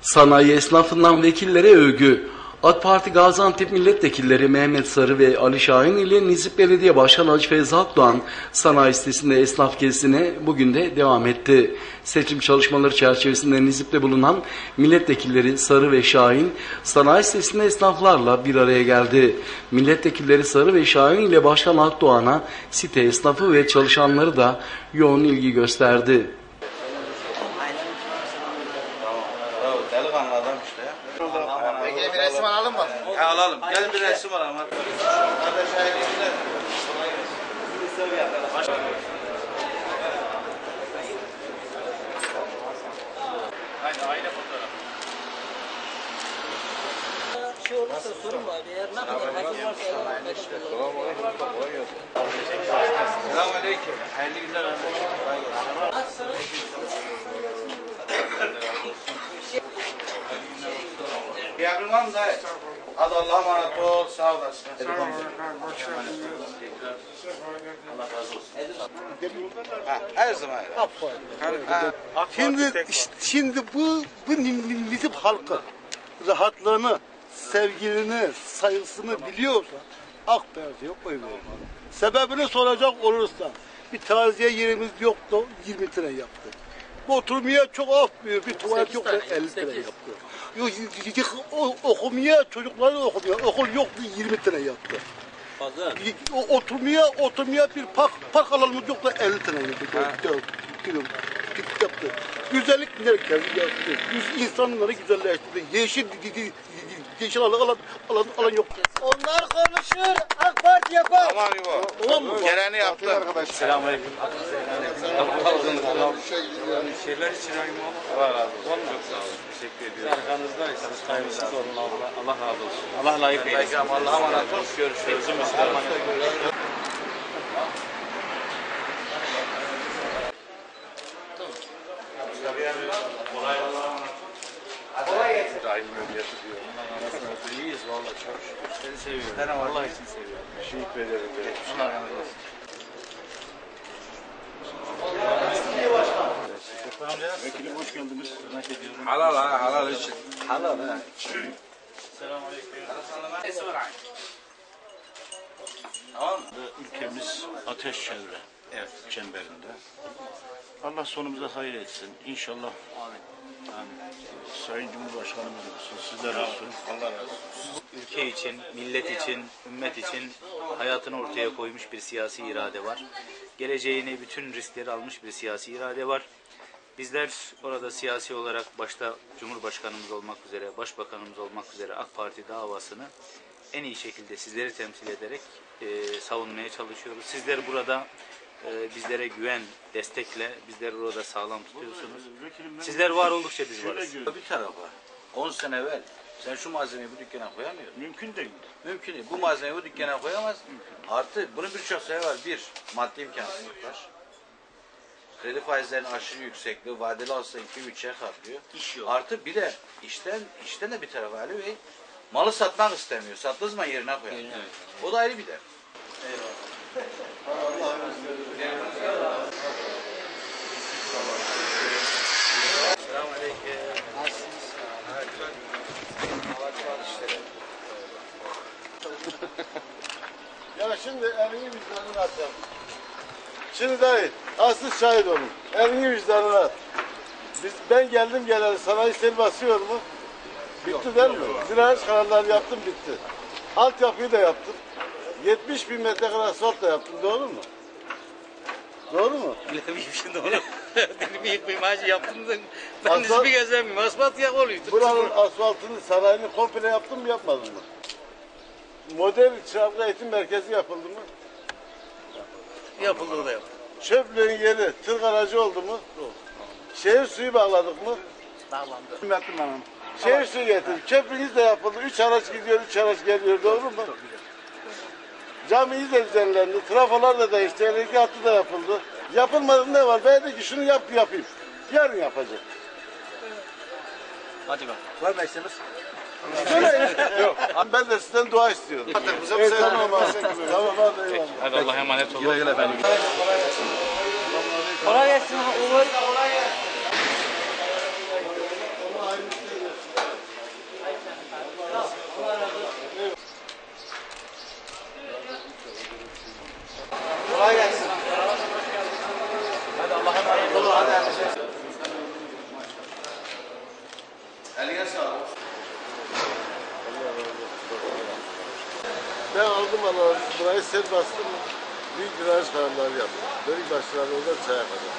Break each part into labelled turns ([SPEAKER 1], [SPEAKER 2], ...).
[SPEAKER 1] Sanayi esnafından vekillere övgü. AK Parti Gaziantep Milletvekilleri Mehmet Sarı ve Ali Şahin ile Nizip Belediye Başkanı Hacı Feyzi Akdoğan sanayi sitesinde esnaf gezisine bugün de devam etti. Seçim çalışmaları çerçevesinde Nizip'te bulunan milletvekilleri Sarı ve Şahin sanayi sitesinde esnaflarla bir araya geldi. Milletvekilleri Sarı ve Şahin ile Başkan Akdoğan'a site esnafı ve çalışanları da yoğun ilgi gösterdi.
[SPEAKER 2] İşte ya.
[SPEAKER 3] Peki bir resim alalım mı?
[SPEAKER 2] Ha, alalım. Gel bir resim alalım. hadi.
[SPEAKER 4] şey olursa sorun var. Eğer ne kadar hazır varsa
[SPEAKER 2] Selamun aleyküm. Hayırlı günler. Bir emrin var mı dayı? Hadi Allah'a emanet ol. Sağ olasın. Ha, her zaman. Ha,
[SPEAKER 5] Şimdi işte- şimdi bu bu bizim halkı rahatlığını, sevgilini, saygısını biliyorsa AK Parti'ye oy verir. Sebebini soracak olursa bir taziye yerimiz yoktu 20 lira yaptı. Bu oturmaya çok af bir tuvalet yok 50 lira yaptı. Yok, o- okumaya çocukları okumaya okul yoktu 20 lira yaptı. Y- o- Oturmaya oturmaya bir park park alanımız yoktu 50 lira yaptı. Kilo, yaptı. Güzellik merkezi yaptı. Yüz insanları güzelleştirdi. Yeşil di- di- di- yeşil alan alan alan, alan yok.
[SPEAKER 4] Onlar konuşur, AK Parti yapar.
[SPEAKER 2] Tamam İbo.
[SPEAKER 5] Tamam mı?
[SPEAKER 2] Geleni yaptı.
[SPEAKER 6] Şeyler için aynı Allah razı olsun. Çok sağ olun. Teşekkür ediyorum. Arkanızdayız. Hayırlısı olun. Allah, Allah razı olsun. Allah layık eylesin.
[SPEAKER 2] Allah'a emanet ol. Görüşürüz.
[SPEAKER 6] Daim ömriyeti diyor. İyiyiz valla çok şükür. Seni seviyorum. Allah için seviyorum. Teşekkür ederim. Allah razı olsun.
[SPEAKER 5] Vekilim hoş geldiniz.
[SPEAKER 2] Halal ha, halal için.
[SPEAKER 5] Halal ha.
[SPEAKER 2] Tamam mı?
[SPEAKER 7] Ülkemiz ateş çevre
[SPEAKER 2] Evet.
[SPEAKER 7] çemberinde. Allah sonumuza hayır etsin. İnşallah yani, Sayın Cumhurbaşkanımız olsun, sizler olsun.
[SPEAKER 2] Allah razı olsun.
[SPEAKER 8] ülke için, millet için, ümmet için hayatını ortaya koymuş bir siyasi irade var. Geleceğine bütün riskleri almış bir siyasi irade var. Bizler orada siyasi olarak başta Cumhurbaşkanımız olmak üzere, Başbakanımız olmak üzere AK Parti davasını en iyi şekilde sizleri temsil ederek e, savunmaya çalışıyoruz. Sizler burada e, bizlere güven, destekle bizleri orada sağlam tutuyorsunuz. Sizler var oldukça biz varız.
[SPEAKER 2] Bir tarafa 10 sene evvel sen şu malzemeyi bu dükkana koyamıyordun.
[SPEAKER 7] Mümkün değil.
[SPEAKER 2] Mümkün değil. Bu malzemeyi bu dükkana koyamaz. Artı bunun birçok sebebi var. Bir, maddi imkansızlık var. Kredi faizlerinin aşırı yüksekliği, vadeli alsa 2-3'e katlıyor.
[SPEAKER 8] İş yok.
[SPEAKER 2] Artı bir de işten, işten de bir tarafı Ali Bey malı satmak istemiyor. Sattığı zaman yerine koyar. O da ayrı bir dert.
[SPEAKER 5] Ya şimdi elini vicdanına at ya. Şimdi dayı, asıl şahit olun. Elini vicdanına at. Biz, ben geldim geleli sanayi sel basıyor mu? Bitti değil mi? Ziraat kararları yaptım bitti. Altyapıyı da yaptım. 70 bin metrekare asfalt da yaptım. Doğru mu? Doğru mu?
[SPEAKER 8] Bilemeyim şimdi onu. Benim ilk imajı yaptım da ben
[SPEAKER 5] Asfalt-
[SPEAKER 8] nispi gezemiyorum. Asfalt yak oluyor.
[SPEAKER 5] Buranın asfaltını, sanayini komple yaptım mı yapmadım mı? Model çıraklı eğitim merkezi yapıldı mı?
[SPEAKER 8] Yapıldı o da yapıldı.
[SPEAKER 5] Çöplüğün yeri tır garajı oldu mu? Şehir suyu bağladık mı?
[SPEAKER 8] Bağlandı.
[SPEAKER 5] Hürmetli hanım. Şehir suyu getirdik. Köprünüz de yapıldı. Üç araç gidiyor, üç araç geliyor. Doğru mu? Camiyi de düzenlendi. Trafolar da değişti. Elektrik hattı da yapıldı. Yapılmadı ne var? Ben de ki şunu yap yapayım. Yarın yapacak.
[SPEAKER 8] Hadi bak.
[SPEAKER 5] Var mı eşiniz? Yok. Ben de sizden dua istiyorum. Evet, tamam abi. Tamam hadi eyvallah.
[SPEAKER 6] Hadi Allah'a emanet olun.
[SPEAKER 4] Kolay gelsin. Uğur.
[SPEAKER 2] Eline.
[SPEAKER 5] Ben aldım alanı, burayı sel bastım. Büyük viraj kararları yaptım. Börük başları orada çaya kadar.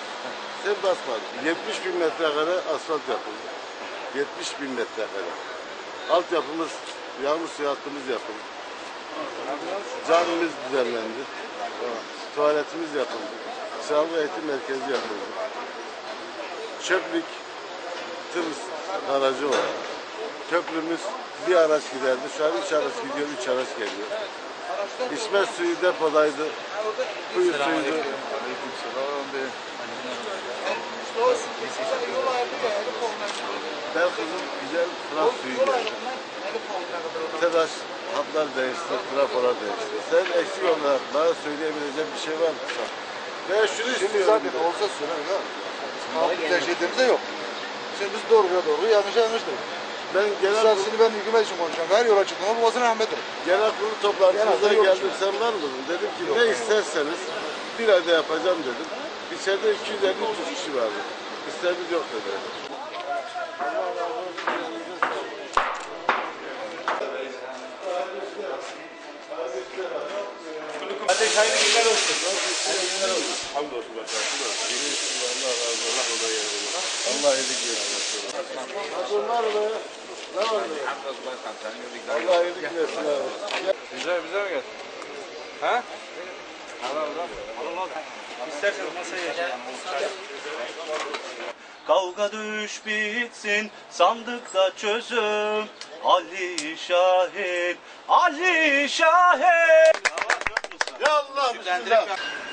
[SPEAKER 5] Sel basmadı. 70 bin metrekare asfalt yapıldı. 70 bin metrekare. Alt yapımız, yağmur suyu hattımız yapıldı. Camimiz düzenlendi. Tuvaletimiz yapıldı. Sağlık eğitim merkezi yapıldı. Çöplük, tır garajı var. Köprümüz bir araç giderdi. Şu an üç araç gidiyor, üç araç geliyor. İçme suyu depodaydı. Kuyu suyuydu. Belkız'ın güzel traf suyu geldi. TEDAŞ hatlar değişti, trafolar değişti. Sen eksik olarak bana söyleyebileceğin bir şey var mı? Ben şunu
[SPEAKER 3] Şimdi
[SPEAKER 5] istiyorum.
[SPEAKER 3] zaten olsa söyler ya. Halk tercihlerimiz de yok. Şimdi biz doğruya doğru, yanlışa yanlıştır.
[SPEAKER 5] Ben genel
[SPEAKER 3] şimdi ben hükümet için konuşuyorum. Her yola çıktığımda bu basın rahmettir.
[SPEAKER 5] genel kurul
[SPEAKER 3] yok
[SPEAKER 5] geldim. Sen var mıydın? Dedim ki ne isterseniz bir ayda yapacağım dedim. İçeride 250-300 kişi vardı. İsteğimiz yok dedi.
[SPEAKER 6] Kardeş hayırlı günler olsun.
[SPEAKER 5] Hamdolsun başkanım. Allah razı olsun. Allah yer verir. Allah iyilik versin. Nasıl var mı? Ne var mı? Allah iyilik versin abi.
[SPEAKER 6] Bize bize mi gel? Ha?
[SPEAKER 8] İsterseniz masaya geçelim. Kavga dövüş bitsin, sandıkta çözüm. Ali Şahin, Ali Şahin.
[SPEAKER 5] Ya Allah bismillah.